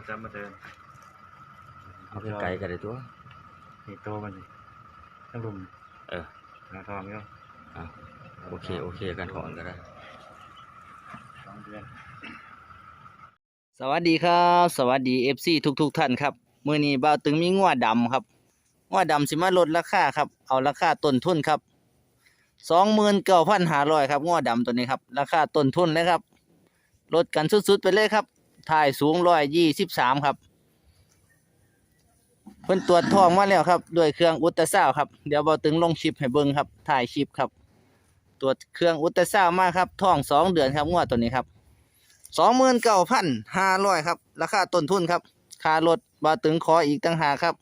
เราจะมาเดินเอาไปไกลกันเลยตัวนี่โตมันสิทั้งลุมเออหาทองเนาะเอาโอเค โอเคกันถอนก็ได้สองเดือนสวัสดีครับ สวัสดี FC ทุกทุกๆท่านครับมื้อนี้บ่าวตึงมีงัวดำครับงัวดำสิมาลดราคาครับ เอาราคาต้นทุนครับ29,500ครับงัวดำตัวนี้ครับ ราคาต้นทุนเลยครับลดกันสุดๆไปเลยครับ ถ่ายสูง123ครับ เพิ่นตรวจทองมาแล้วครับ ด้วยเครื่องอุตราซาวด์ครับ เดี๋ยวบ่าวตึงลงคลิปให้เบิ่งครับ ถ่ายคลิปครับ ตรวจเครื่องอุตราซาวด์มาครับท้องสองเดือนครับงัวตัวนี้ครับสองหมื่นเก้าพันห้าร้อยครับ ราคาต้นทุนครับ ค่ารถบาตึงขออีกต่างหากครับ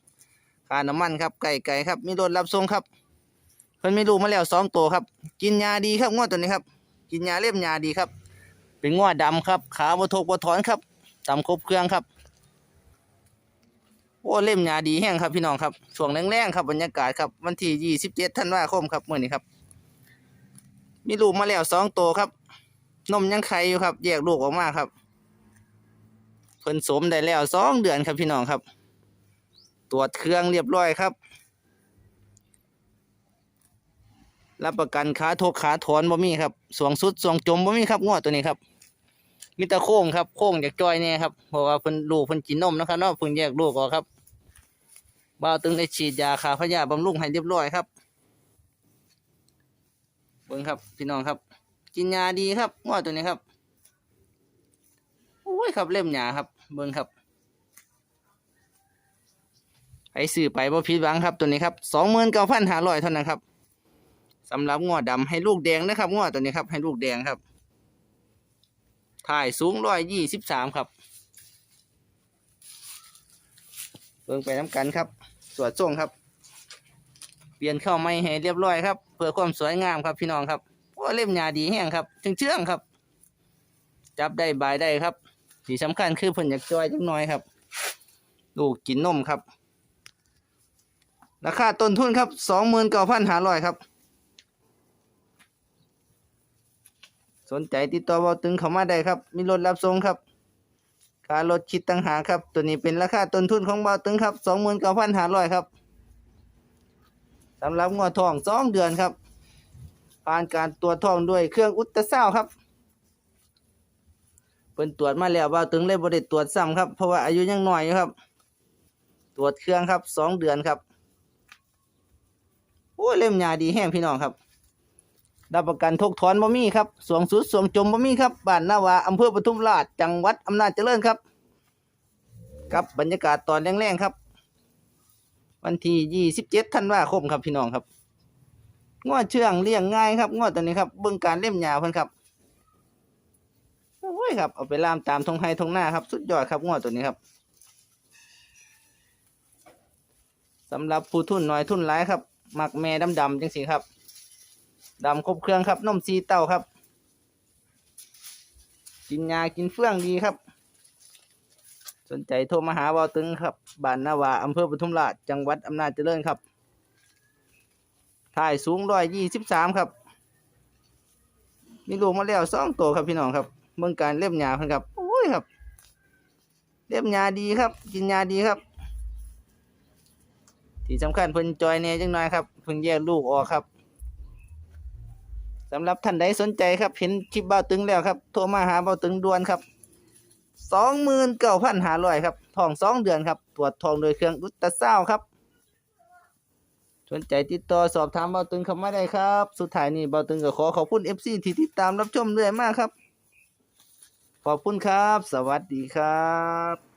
ค่าน้ำมันครับ ไก่ไก่ครับ มีรถรับส่งครับ เพิ่นมีลูกมาแล้วสองตัวครับ กินยาดีครับงวดตัวนี้ครับ กินยาเล่มยาดีครับ เป็นงวดดำครับ ขาบวทกบวถอนครับ ตำครบเครื่องครับ โอ้เล่มยาดีแห้งครับพี่น้องครับช่วงแรงๆครับบรรยากาศครับวันที่ยี่สิบเจ็ดธันวาคมครับเมื่อนี้ครับ มีลูกมาแล้วสองตัวครับ นมยังไข่อยู่ครับ แยกลูกออกมาครับเพิ่นสมได้แล้วสองเดือนครับพี่น้องครับ ตรวจเครื่องเรียบร้อยครับ รับประกันขาทกขาถอนบ่มีครับสวงสุดสวงจมบ่มีครับงวดตัวนี้ครับ มีแต่โค้งครับโค้งจากจอยเนี่ยครับเพราะว่าเพิ่นลูกเพิ่นกินนมนะครับเนาะเพิ่นแยกลูกออกครับบ่าวตึงได้ฉีดยาขาพยาบำรุงให้เรียบร้อยครับเบิ่งครับพี่น้องครับ กินยาดีครับงวดตัวนี้ครับโอ้ยครับเล่มหยาครับ เบิ่งครับไอซื้อไปบ่ผิดหวังครับตัวนี้ครับสองหมื่นเก้าพันห้าร้อยเท่านั้นครับสำหรับงวดดำให้ลูกแดงนะครับงวดตัวนี้ครับให้ลูกแดงครับ ถ่ายสูงร้อยยี่สิบสามครับ เบิ่งไปน้ำกันครับ สวดส่งครับ เปลี่ยนเข้าไม่ให้เรียบร้อยครับ เพื่อความสวยงามครับพี่น้องครับว่าเล่มยาดีแห้งครับเชื่องเชื่องๆครับ จับได้บายได้ครับที่สำคัญคือเพิ่นอยากจอยจังน้อยครับ ลูกกินนมครับ ราคาต้นทุนครับสองหมื่นเก้าพันห้าร้อยครับ สนใจติดต่อเบาตึงเข้ามาได้ครับ มีรถรับส่งครับค่ารถคิดต่างหากครับ ตัวนี้เป็นราคาต้นทุนของเบาตึงครับสองหมื่นเก้าพันห้าร้อยครับสำหรับงวดทองสองเดือนครับ ผ่านการตรวจทองด้วยเครื่องอุลตราซาวด์ครับเพิ่นตรวจมาแล้วว่าตึงเลยบ่ได้ตรวจซ้ำครับ เพราะว่าอายุยังน้อยอยู่ครับ ตรวจเครื่องครับสองเดือนครับโอ้เล่มยาดีแห้งพี่น้องครับ รับประกันทกถอนบ่มีครับสวงสุดสวงจมบ่มีครับบ้านนาวาอำเภอปทุมราชจังหวัดอำนาจเจริญครับ กับบรรยากาศตอนแรงๆครับ วันที่27ธันวาคมครับพี่น้องครับงวดเชื่องเลี้ยงง่ายครับงวดตัวนี้ครับเบิ่งการเล่มยาวเพิ่นครับโอ้ยครับเอาไปล่ามตามทงไฮทงหน้าครับ สุดยอดครับงวดตัวนี้ครับสำหรับผู้ทุนน้อยทุนหลายครับ มักแม่ดำๆจังสีครับ ดำครบเครื่องครับนมซีเต้าครับ กินยากินเฟื่องดีครับ สนใจโทรมาหาบอตึงครับบ้านนาวาอำเภอปทุมราชจังหวัดอำนาจเจริญครับถ่ายสูงร้อยยี่สิบสามครับ มีลูกมาแล้วสองตัวครับพี่น้องครับเบิ่งการเล็บยาเพิ่นครับโอ้ยครับ เล็บยาดีครับ กินยาดีครับ ที่สำคัญเพิ่นจอยแน่จังน้อยครับเพิ่นแยกลูกออกครับ สำหรับท่านใดสนใจครับ เห็นคลิปบ้าตึงแล้วครับ โทรมาหาบ้าตึงด่วนครับสองหมื่นเก้าพันห้าร้อยครับทองสองเดือนครับ ตรวจทองโดยเครื่องอุตราซาวด์ครับ สนใจติดต่อสอบถามเบาตึงเข้ามาได้ครับ สุดท้ายนี้เบาตึงก็ขอขอบคุณ FC ที่ติดตามรับชมเรื่อยมากครับ ขอบคุณครับ สวัสดีครับ